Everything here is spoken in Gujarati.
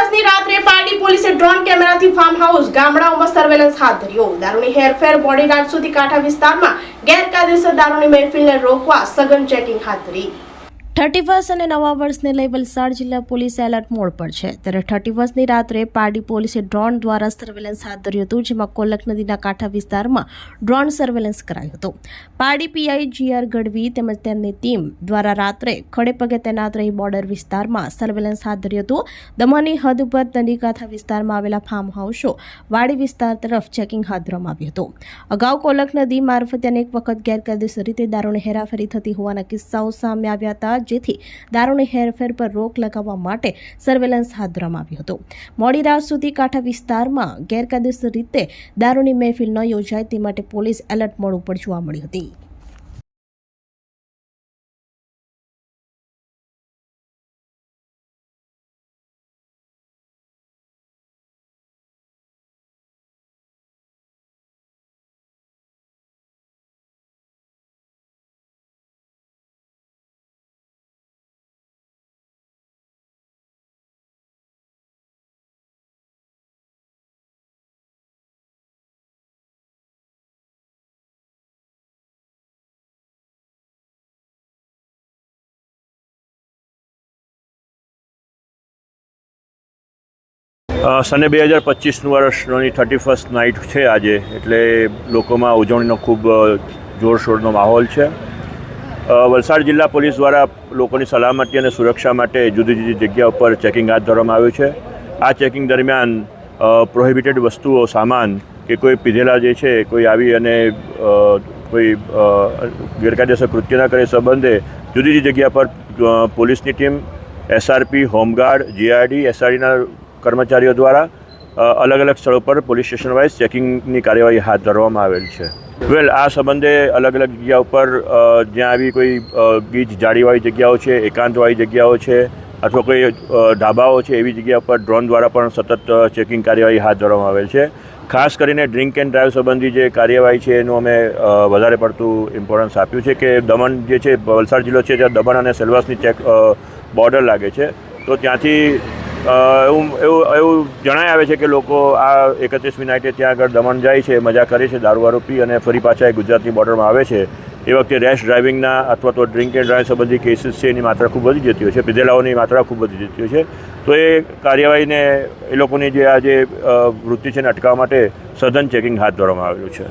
વર્ષની રાત્રે પાર્ટી પોલીસે ડ્રોન કેમેરાથી ફાર્મ હાઉસ ગામડાઓમાં સર્વેલન્સ હાથ ધર્યો. દારૂની હેરફેર, બોડીગાર્ડ સુધી કાંઠા વિસ્તારમાં ગેરકાયદેસર દારૂની મહેફિલને રોકવા સઘન ચેકિંગ હાથ ધરી. થર્ટી ફર્સ્ટ અને નવા વર્ષને લઈ વલસાડ જિલ્લા પોલીસ એલર્ટ મોડ પર છે. ત્યારે થર્ટી ફર્સ્ટની રાત્રે પારડી પોલીસે ડ્રોન દ્વારા સર્વેલન્સ હાથ ધર્યું હતું, જેમાં કોલક નદીના કાંઠા વિસ્તારમાં ડ્રોન સર્વેલન્સ કરાયું હતું. પારડી પીઆઈ જીઆર ગઢવી તેમજ તેમની ટીમ દ્વારા રાત્રે ખડે પગે તૈનાત રહી બોર્ડર વિસ્તારમાં સર્વેલન્સ હાથ ધર્યું હતું. દમણની હદ ઉપર દંડીકાંઠા વિસ્તારમાં આવેલા ફાર્મ હાઉસો વાડી વિસ્તાર તરફ ચેકિંગ હાથ ધરવામાં આવ્યું હતું. અગાઉ કોલક નદી મારફતે અનેક વખત ગેરકાયદેસર રીતે દારૂની હેરાફેરી થતી હોવાના કિસ્સાઓ સામે આવ્યા હતા જેથી દારૂની હેરફેર પર રોક લગાવવા માટે સર્વેલન્સ હાથ ધરવામાં આવ્યું હતું. મોડી રાત સુધી કાંઠા વિસ્તારમાં ગેરકાયદેસર રીતે દારૂની મહેફિલ ન યોજાય તે માટે પોલીસ એલર્ટ મોડ ઉપર જોવા મળી હતી. સને બે હજાર પચીસનું વર્ષની થર્ટી ફર્સ્ટ નાઇટ છે આજે. એટલે લોકોમાં ઉજવણીનો ખૂબ જોરશોરનો માહોલ છે. વલસાડ જિલ્લા પોલીસ દ્વારા લોકોની સલામતી અને સુરક્ષા માટે જુદી જુદી જગ્યા ઉપર ચેકિંગ હાથ ધરવામાં આવ્યું છે. આ ચેકિંગ દરમિયાન પ્રોહિબિટેડ વસ્તુઓ, સામાન કે કોઈ પીધેલા જે છે, કોઈ આવી અને કોઈ ગેરકાયદેસર કૃત્ય ના કરે સંબંધે જુદી જુદી જગ્યા પર પોલીસની team SRP home guard GRD એસઆરડીના કર્મચારીઓ દ્વારા અલગ અલગ સ્થળો પર પોલીસ સ્ટેશન વાઇઝ ચેકિંગની કાર્યવાહી હાથ ધરવામાં આવેલ છે. વેલ, આ સંબંધે અલગ અલગ જગ્યા ઉપર જ્યાં આવી કોઈ ગીચ જાળીવાળી જગ્યાઓ છે, એકાંતવાળી જગ્યાઓ છે, અથવા કોઈ ઢાબાઓ છે, એવી જગ્યા પર ડ્રોન દ્વારા પણ સતત ચેકિંગ કાર્યવાહી હાથ ધરવામાં આવેલ છે. ખાસ કરીને ડ્રિંક એન્ડ ડ્રાઈવ સંબંધી જે કાર્યવાહી છે, એનું અમે વધારે પડતું ઇમ્પોર્ટન્સ આપ્યું છે કે દમણ જે છે, વલસાડ જિલ્લો છે ત્યાં દમણ અને સેલવાસની ચેક બોર્ડર લાગે છે, તો ત્યાંથી એવું એવું એવું જણાય આવે છે કે લોકો આ એકત્રીસમી નાઇટે ત્યાં આગળ દમણ જાય છે, મજા કરે છે દારૂ વારૂ પી અને ફરી પાછા એ ગુજરાતની બોર્ડરમાં આવે છે. એ વખતે રેશ ડ્રાઇવિંગના અથવા તો ડ્રિંક એન્ડ ડ્રાઇવ સંબંધી કેસીસ છે, એની માત્રા ખૂબ વધી જતી હોય છે, પીધેલાઓની માત્રા ખૂબ વધી જતી હોય છે. તો એ કાર્યવાહીને એ લોકોની જે આ જે વૃત્તિ છે એને અટકાવવા માટે સઘન ચેકિંગ હાથ ધરવામાં આવેલું છે.